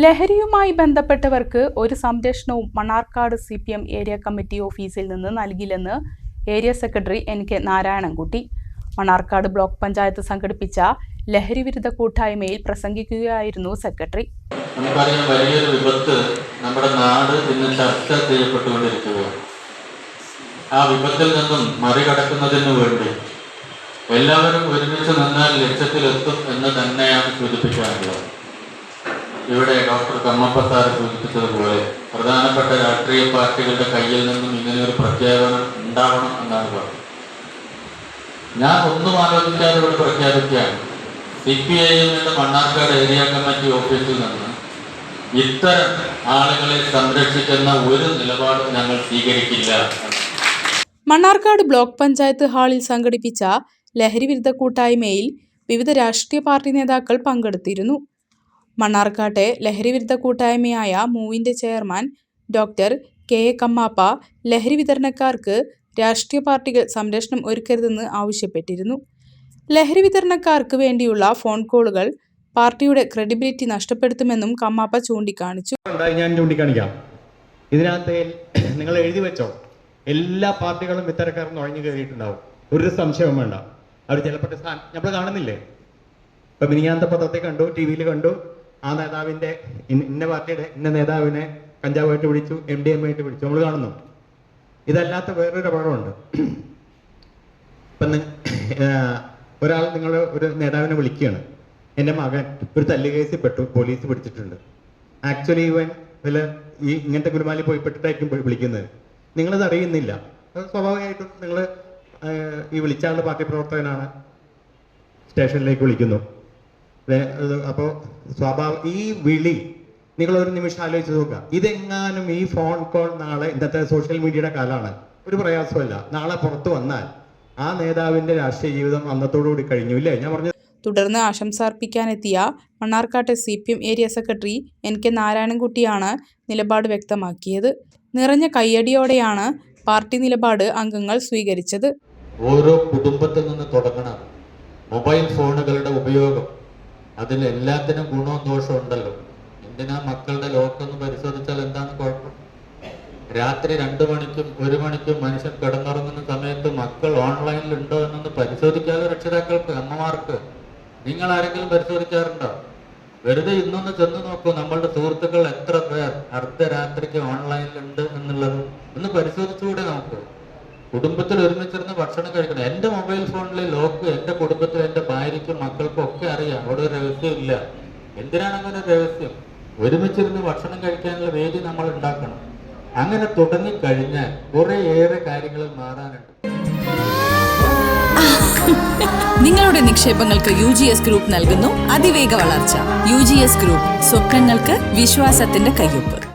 ലഹരിയുമായി ബന്ധപ്പെട്ടവർക്ക് ഒരു സംരക്ഷണവും Mannarkkad C P M area committee ഓഫീസിൽ നിന്ന് നൽകില്ലെന്ന് area secretary N K Narayanankutty. Mannarkkad block panchayat സംഘടിപ്പിച്ച ലഹരി വിരുദ്ധ കൂട്ടായ്മയിൽ പ്രസംഗിക്കുകയായിരുന്നു സെക്രട്ടറി. നമുക്കറിയാം വലിയൊരു വിപത്ത് നമ്മുടെ നാട് ഇന്ന് ചർച്ച ചെയ്യപ്പെട്ടുകൊണ്ടിരിക്കുകയാണ്. ആ വിപത്തിൽ നിന്നും മറികടക്കുന്നതിന് വേണ്ടി എല്ലാവരും ഒരുമിച്ച് നിന്നാൽ ലക്ഷ്യത്തിലെത്തും എന്ന് തന്നെയാണ് സൂചിപ്പിക്കാനുള്ളത്. ഇവിടെ ഡോക്ടർ കമ്മപ്പ സാർ സൂചിപ്പിച്ചതുപോലെ പ്രധാനപ്പെട്ട രാഷ്ട്രീയ പാർട്ടികളുടെ കയ്യിൽ നിന്നും ഇങ്ങനെ ഒരു പ്രഖ്യാപനം ഉണ്ടാവണം എന്നാണ് പറഞ്ഞത്. ഞാൻ ഒന്നും ആലോചിക്കാതെ ഇവിടെ പ്രഖ്യാപിക്കുകയാണ്. സി പി ഐയിൽ നിന്ന് മണ്ണാർക്കാട് ഏരിയ കമ്മിറ്റി ഓഫീസിൽ നിന്ന് ഇത്തരം ആളുകളെ സംരക്ഷിക്കുന്ന ഒരു നിലപാടും ഞങ്ങൾ സ്വീകരിക്കില്ല. മണ്ണാർക്കാട് ബ്ലോക്ക് പഞ്ചായത്ത് ഹാളിൽ സംഘടിപ്പിച്ച ലഹരി വിരുദ്ധ കൂട്ടായ്മയിൽ വിവിധ രാഷ്ട്രീയ പാർട്ടി നേതാക്കൾ പങ്കെടുത്തിരുന്നു. മണ്ണാർക്കാട്ടെ ലഹരി വിരുദ്ധ കൂട്ടായ്മയായ മൂവിന്റെ chairman doctor K A Kammappa ലഹരി വിതരണക്കാർക്ക് രാഷ്ട്രീയ പാർട്ടികൾ സംരക്ഷണം ഒരുക്കരുതെന്ന് ആവശ്യപ്പെട്ടിരുന്നു. ലഹരി വിതരണക്കാർക്ക് വേണ്ടിയുള്ള ഫോൺ കോളുകൾ പാർട്ടിയുടെ ക്രെഡിബിലിറ്റി നഷ്ടപ്പെടുത്തുമെന്നും കമ്മാപ്പ ചൂണ്ടിക്കാണിച്ചു. ഞാൻ ചൂണ്ടിക്കാണിക്കാം. ഇതിനകത്ത് നിങ്ങൾ എഴുതി വെച്ചോ. എല്ലാ പാർട്ടികളും ഇത്തരക്കാർ നുഴഞ്ഞു കയറിയിട്ടുണ്ടാവും. ഒരു സംശയവും വേണ്ട. അവർ ചിലപ്പോൾ നമ്മൾ കാണുന്നില്ലേ? ഇപ്പൊ മിനിയാന്ത പത്രത്തെ കണ്ടു ടി വിയിൽ കണ്ടു. ആ നേതാവിന്റെ ഇന്ന പാർട്ടിയുടെ ഇന്ന നേതാവിനെ കഞ്ചാവായിട്ട് വിളിച്ചു എം ഡി എം ആയിട്ട് പിടിച്ചു. നമ്മൾ കാണുന്നു. ഇതല്ലാത്ത വേറൊരു അപകടമുണ്ട്. ഇപ്പം ഒരാൾ നിങ്ങൾ ഒരു നേതാവിനെ വിളിക്കുകയാണ്. എന്റെ മകൻ ഒരു തല്ല് കേസിൽ പെട്ടു പോലീസ് പിടിച്ചിട്ടുണ്ട്. ആക്ച്വലി ഇവൻ വല്ല ഈ ഇങ്ങനത്തെ കുരുമാലി പോയി പെട്ടിട്ടായിരിക്കും പോയി വിളിക്കുന്നത്. നിങ്ങളത് അറിയുന്നില്ല. സ്വാഭാവികമായിട്ടും നിങ്ങൾ ഈ വിളിച്ച ആളുടെ പാർട്ടി പ്രവർത്തകനാണ് സ്റ്റേഷനിലേക്ക് വിളിക്കുന്നു. അപ്പോൾ സ്വാഭാവിക ഈ വിളി നിങ്ങൾ ഒരു നിമിഷം ആലോചിച്ച് നോക്കുക. ഇതെങ്ങാനും ഈ ഫോൺ കോൾ നാളെ ഇന്നത്തെ സോഷ്യൽ മീഡിയയുടെ കാലമാണ്. ഒരു പ്രയാസമല്ല നാളെ പുറത്തു വന്നാൽ ആ നേതാവിന്റെ രാഷ്ട്രീയ ജീവിതം അന്നത്തോടുകൂടി കഴിഞ്ഞു ഇല്ലേ? ഞാൻ പറഞ്ഞു തുടർന്ന് ആശംസ അർപ്പിക്കാനെത്തിയ മണ്ണാർക്കാട്ടെ C P M area secretary N K നാരായണൻകുട്ടിയാണ് നിലപാട് വ്യക്തമാക്കിയത്. നിറഞ്ഞ കയ്യടിയോടെയാണ് പാർട്ടി നിലപാട് അംഗങ്ങൾ സ്വീകരിച്ചത്. ഓരോ കുടുംബത്തിൽ നിന്ന് തുടങ്ങണം. മൊബൈൽ ഫോണുകളുടെ ഉപയോഗം. അതിൽ എല്ലാത്തിനും ഗുണവും ദോഷവും ഉണ്ടല്ലോ. എന്തിനാ മക്കളുടെ ലോക്കൊന്ന് പരിശോധിച്ചാൽ എന്താണ് കുഴപ്പം? രാത്രി രണ്ടു മണിക്കും ഒരു മണിക്കും മനുഷ്യൻ കിടന്നുറങ്ങുന്ന സമയത്ത് മക്കൾ ഓൺലൈനിൽ ഉണ്ടോ എന്നൊന്ന് പരിശോധിക്കാതെ രക്ഷിതാക്കൾക്ക് അമ്മമാർക്ക്. നിങ്ങൾ ആരെങ്കിലും പരിശോധിക്കാറുണ്ടോ? വെറുതെ ഇന്നൊന്ന് ചെന്ന് നോക്കൂ നമ്മളുടെ സുഹൃത്തുക്കൾ എത്ര പേർ അർദ്ധരാത്രിക്ക് ഓൺലൈനിൽ ഉണ്ട് എന്നുള്ളത്. ഒന്ന് പരിശോധിച്ചുകൂടെ നമുക്ക്. കുടുംബത്തിൽ ഒരുമിച്ചിരുന്ന് ഭക്ഷണം കഴിക്കണം. എന്റെ മൊബൈൽ ഫോണിലെ ലോക്ക് എന്റെ കുടുംബത്തിൽ എന്റെ ഭാര്യയ്ക്കും മക്കൾക്കും ഒക്കെ അറിയാം. അവിടെ ഒരു രഹസ്യം ഇല്ല. എന്തിനാണ് അങ്ങനെ രഹസ്യം? ഒരുമിച്ചിരുന്ന് ഭക്ഷണം കഴിക്കാനുള്ള വേദി നമ്മൾ ഉണ്ടാക്കണം. അങ്ങനെ തുടങ്ങിക്കഴിഞ്ഞാൽ ഏറെ കാര്യങ്ങൾ മാറാനുണ്ട്. നിങ്ങളുടെ നിക്ഷേപങ്ങൾക്ക് യു ജി എസ് ഗ്രൂപ്പ് നൽകുന്നു. അതിവേഗ വളർച്ച. യു ജി എസ് ഗ്രൂപ്പ് സ്വപ്നങ്ങൾക്ക് വിശ്വാസത്തിന്റെ കയ്യൊപ്പ്.